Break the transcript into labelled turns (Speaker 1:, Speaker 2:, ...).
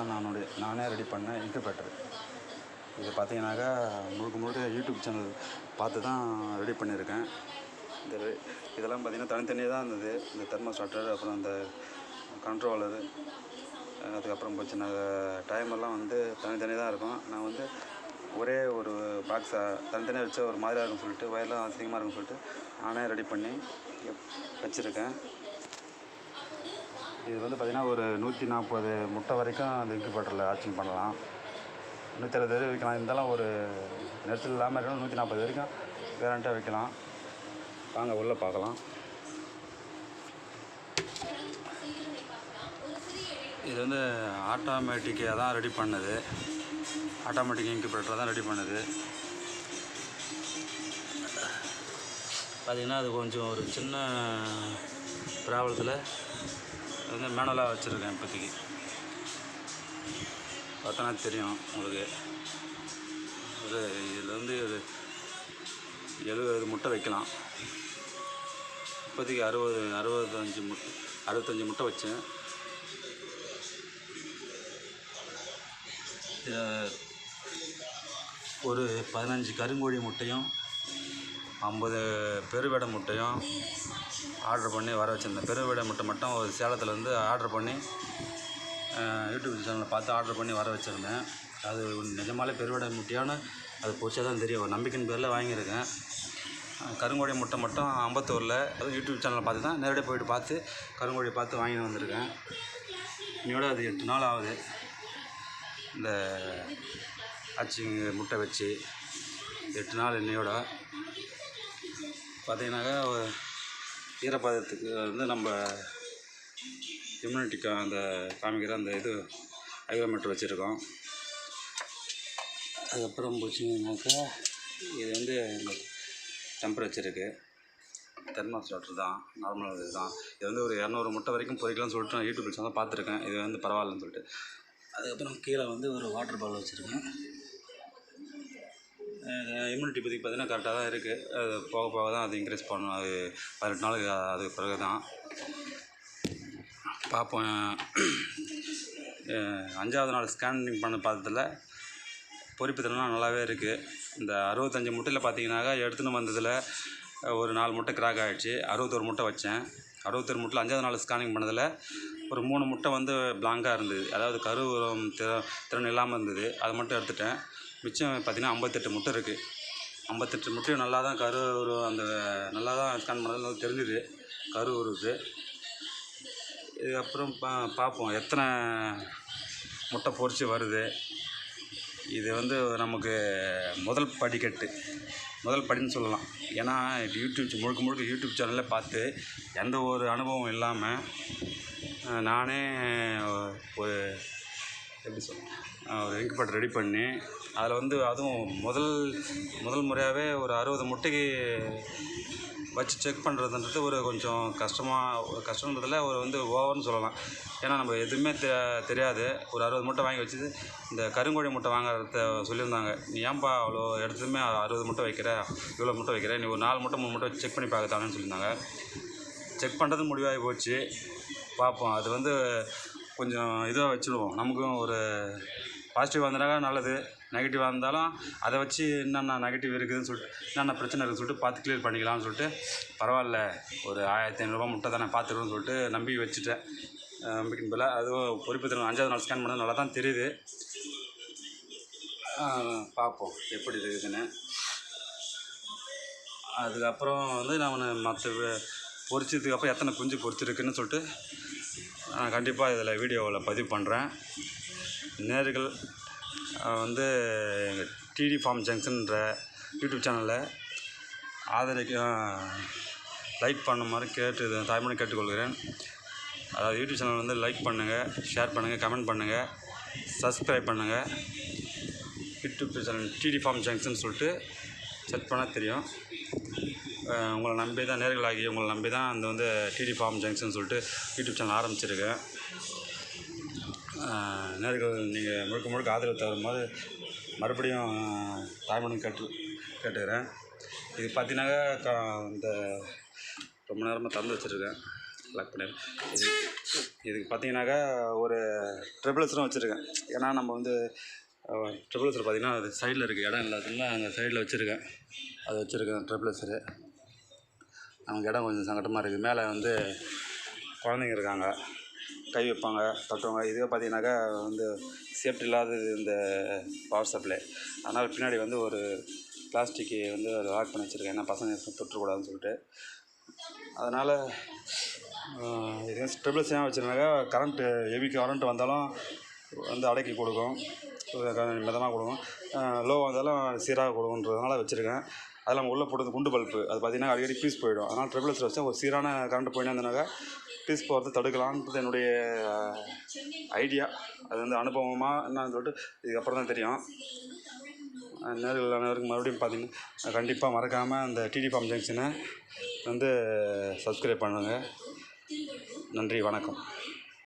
Speaker 1: தான் நானுடைய நானே ரெடி பண்ண இன்குபேட்டர் இது பார்த்தீங்கன்னாக்கா முழுக்க முழுக்க யூடியூப் சேனல் பார்த்து தான் ரெடி பண்ணியிருக்கேன். இந்த இதெல்லாம் பார்த்தீங்கன்னா தனித்தனியாக தான் இருந்தது. இந்த தெர்மோஸ்டாட்டர் அப்புறம் அந்த கண்ட்ரோலரு அதுக்கப்புறம் போச்சுன்னா டைமெல்லாம் வந்து தனித்தனியாக தான் இருக்கும். நான் வந்து ஒரே ஒரு பாக்ஸை தனித்தனியாக வச்சா ஒரு மாதிரியாக இருக்கும்னு சொல்லிட்டு வயர்லாம் அசிங்கமாக இருக்கும்னு சொல்லிட்டு நானே ரெடி பண்ணி வச்சுருக்கேன். இது வந்து பார்த்திங்கன்னா ஒரு நூற்றி நாற்பது முட்டை வரைக்கும் அந்த இன்குபேட்டரில் ஆச்சிங் பண்ணலாம். நூற்றி அறுபது வரை வைக்கலாம் இருந்தாலும் ஒரு நெரிசல் இல்லாமல் இருக்கணும். நூற்றி நாற்பது வரைக்கும் கேரண்ட்டாக வைக்கலாம் வாங்க உள்ளே பார்க்கலாம். இது வந்து ஆட்டோமேட்டிக்காக தான் ரெடி பண்ணுது. ஆட்டோமேட்டிக் இன்குபேட்டரை தான் ரெடி பண்ணுது. பார்த்திங்கன்னா அது கொஞ்சம் ஒரு சின்ன ப்ராப்ளத்தில் வந்து மேனுவலாக வச்சுருக்கேன் இப்போதைக்கு. பார்த்தோன்னா தெரியும் உங்களுக்கு. ஒரு இதில் வந்து ஒரு எழுபது முட்டை வைக்கலாம். இப்போதைக்கு அறுபது அறுபத்தஞ்சு முட்டை அறுபத்தஞ்சு முட்டை வச்சேன். ஒரு பதினஞ்சு கருங்கோழி முட்டையும் ஐம்பது பெருவிடை முட்டையும் ஆர்டர் பண்ணி வர வச்சுருந்தேன். பெருவிடை முட்டை மட்டும் ஒரு சேலத்துலேருந்து ஆர்டர் பண்ணி யூடியூப் சேனலில் பார்த்து ஆர்டர் பண்ணி வர வச்சுருந்தேன். அது நிஜமாலே பெருவடை முட்டையான்னு அது பொறிச்சா தான் தெரியும். ஒரு நம்பிக்கையின் பேரில் வாங்கியிருக்கேன். கருங்கோடி முட்டை மட்டும் அம்பத்தூரில் அது யூடியூப் சேனலில் பார்த்து தான் நேரடியாக போயிட்டு பார்த்து கருங்கோழி பார்த்து வாங்கிட்டு வந்திருக்கேன். இன்னையோட அது எட்டு நாள் ஆகுது. இந்த அச்சிங்க முட்டை வச்சு எட்டு நாள் இன்னையோட பார்த்தீங்கன்னாக்கா ஈரப்பதத்துக்கு வந்து நம்ம இம்யூனிட்டிக்கு அந்த காமிக்கிற அந்த இது ஐவோமீட்டர் வச்சுருக்கோம். அதுக்கப்புறம் போச்சுங்கனாக்கா இது வந்து இந்த டெம்பரேச்சருக்கு தெர்மாஸ்டாட்டர் தான் நார்மல் இது தான். இது வந்து ஒரு இரநூறு முட்டை வரைக்கும் பொறிக்கலாம்னு சொல்லிட்டு நான் யூடியூப் தான் பார்த்துருக்கேன். இது வந்து பரவாயில்லன்னு சொல்லிட்டு. அதுக்கப்புறம் கீழே வந்து ஒரு வாட்டர் பால் வச்சுருக்கேன். இம்யூனிட்டி பற்றி பார்த்தீங்கன்னா கரெக்டாக தான் இருக்குது அது போக போக தான் அது இன்க்ரீஸ் பண்ணணும் அது பதினெட்டு நாளுக்கு அதுக்கு பிறகு தான். பார்ப்போம். அஞ்சாவது நாள் ஸ்கேனிங் பண்ண பார்த்ததில் பொறிப்புத்தலாம் நல்லாவே இருக்குது இந்த அறுபத்தஞ்சு முட்டையில் பார்த்தீங்கன்னாக்கா எடுத்துன்னு வந்ததில் ஒரு நாலு முட்டை கிராக் ஆகிடுச்சு அறுபத்தொரு முட்டை வச்சேன். அறுபத்தொரு முட்டையில் அஞ்சாவது நாள் ஸ்கேனிங் பண்ணதில் ஒரு மூணு முட்டை வந்து பிளாங்காக இருந்தது. அதாவது கரு உரம் திற திறன் இல்லாமல் இருந்தது. அதை மட்டும் எடுத்துட்டேன். மிச்சம் பார்த்திங்கன்னா ஐம்பத்தெட்டு முட்டை இருக்குது ஐம்பத்தெட்டு முட்டையும் நல்லா தான் கரு ஒரு அந்த நல்லா தான் ஸ்கேன் பண்ணதில் தெரிஞ்சுது. கரு உருவுது இதுக்கப்புறம் பா பார்ப்போம் எத்தனை முட்டை பொறிச்சு வருது. இது வந்து நமக்கு முதல் படிக்கட்டு. முதல் படின்னு சொல்லலாம். ஏன்னா யூடியூப் முழுக்க முழுக்க யூடியூப் சேனலில் பார்த்து எந்த ஒரு அனுபவம் இல்லாமல் நானே ஒரு எப்படி சொல்ல ஒரு இன்குபேட்டர் ரெடி பண்ணி அதில் வந்து அதுவும் முதல் முதல் முறையாகவே ஒரு அறுபது முட்டைக்கு வச்சு செக் பண்ணுறதுன்றது ஒரு கொஞ்சம் கஷ்டமாக ஒரு கஷ்டன்றதில் ஒரு வந்து ஓவர்னு சொல்லலாம். ஏன்னா நம்ம எதுவுமே தெ தெரியாது. ஒரு அறுபது முட்டை வாங்கி வச்சது இந்த கருங்கோழி முட்டை வாங்குறத சொல்லியிருந்தாங்க. நீ ஏன்பா அவ்வளோ எடுத்ததுமே அறுபது முட்டை வைக்கிற? இவ்வளோ முட்டை வைக்கிற? நீ ஒரு நாலு முட்டை மூணு முட்டை செக் பண்ணி பார்க்கத்தானு சொல்லியிருந்தாங்க. செக் பண்ணுறது முடிவாகி போச்சு. பார்ப்போம் அது வந்து கொஞ்சம் இதுவாக வச்சுடுவோம். நமக்கும் ஒரு பாசிட்டிவ் வந்தனாக்கா நல்லது. நெகட்டிவாக இருந்தாலும் அதை வச்சு என்னென்ன நெகட்டிவ் இருக்குதுன்னு சொல்லிட்டு என்னென்ன பிரச்சனை இருக்குதுன்னு சொல்லிட்டு பார்த்து க்ளியர் பண்ணிக்கலாம்னு சொல்லிட்டு பரவாயில்ல ஒரு ஆயிரத்தி ஐநூறுரூவா முட்டை தானே பார்த்துருவோம்னு சொல்லிட்டு நம்பி வச்சுட்டேன். அஹ் நம்பிக்கையின் அதுவும் பொறுப்பு அஞ்சாவது நாள் ஸ்கேன் பண்ணது நல்லா தான் தெரியுது பார்ப்போம் எப்படி இருக்குதுன்னு. அதுக்கப்புறம் வந்து நான் மற்ற பொறிச்சதுக்கப்புறம் எத்தனை குஞ்சு பொரிச்சிருக்குன்னு சொல்லிட்டு நான் கண்டிப்பாக இதில் வீடியோவில் பதிவு பண்ணுறேன் நேர்கள் வந்து எங்கள் டிடி ஃபார்ம் ஜங்ஷன்ற யூடியூப் சேனலில் ஆதரிக்க லைக் பண்ணுமாறு கேட்டு தாய்மொழி கேட்டுக்கொள்கிறேன். அதாவது யூடியூப் சேனல் வந்து லைக் பண்ணுங்கள் ஷேர் பண்ணுங்கள் கமெண்ட் பண்ணுங்கள் சப்ஸ்கிரைப் பண்ணுங்கள் YouTube channel DD farm junction சொல்லிட்டு செக் பண்ணால் தெரியும். உங்களை நம்பி தான் நேர்களாகி உங்களை நம்பி தான் அந்த வந்து டிடி ஃபார்ம் ஜங்ஷன் சொல்லிட்டு யூடியூப் சேனல் ஆரம்பிச்சிருக்கேன். நேர்கள் நீங்கள் முழுக்க முழுக்க ஆதரவு தரும்போது மறுபடியும் தாய்மொழி கேட்டு கேட்டுக்கிறேன். இது பார்த்தீங்கன்னாக்கா கா இந்த ரொம்ப நேரமாக திறந்து வச்சுருக்கேன். லாக் பண்ணி இது இதுக்கு பார்த்தீங்கன்னாக்கா ஒரு ட்ரிபிள்ஸரும் வச்சுருக்கேன். ஏன்னா நம்ம வந்து ட்ரிபிள்ஸர் பார்த்திங்கன்னா அது சைடில் இருக்குது இடம் இல்லாததுல அங்கே சைடில் வச்சுருக்கேன். அது வச்சுருக்கேன் ட்ரிபிள்ஸரு நமக்கு இடம் கொஞ்சம் சங்கடமாக இருக்குது. மேலே வந்து குழந்தைங்க இருக்காங்க. கை வைப்பாங்க தட்டுவாங்க. இதுவே பார்த்தீங்கன்னாக்கா வந்து சேஃப்டி இல்லாதது இந்த பவர் சப்ளை அதனால் பின்னாடி வந்து ஒரு பிளாஸ்டிக்கு வந்து லாக் பண்ணி வச்சுருக்கேன். ஏன்னா பசங்க தொற்றக்கூடாதுன்னு சொல்லிட்டு. அதனால் இது ட்ரிபிள்ஸ் ஏன் வச்சுருந்தாக்கா கரண்ட்டு ஹெவி கரண்ட் வந்தாலும் வந்து அடக்கி கொடுக்கும். மிதமாக கொடுக்கும். லோ வந்தாலும் சீராக கொடுக்குன்றதுனால வச்சுருக்கேன். அதில் நம்ம உள்ளே போட்டது குண்டு பல்பு அது பார்த்திங்கன்னா அடிக்கடி பீஸ் போயிடும். அதனால் ட்ரிபிள்ஸ் வச்சா ஒரு சீரான கரண்ட் போயிட்டு இருந்தனாக்கா பீஸ் போகிறது தடுக்கலான்றது என்னுடைய ஐடியா அது வந்து அனுபவமாக என்னன்னு சொல்லிட்டு இதுக்கப்புறம் தான் தெரியும். நேரில் அனைவருக்கும் மறுபடியும் பார்த்தீங்கன்னா கண்டிப்பாக மறக்காமல் அந்த டிடி ஃபார்ம் ஜங்ஷனை வந்து சப்ஸ்கிரைப் பண்ணுங்கள் நன்றி வணக்கம்.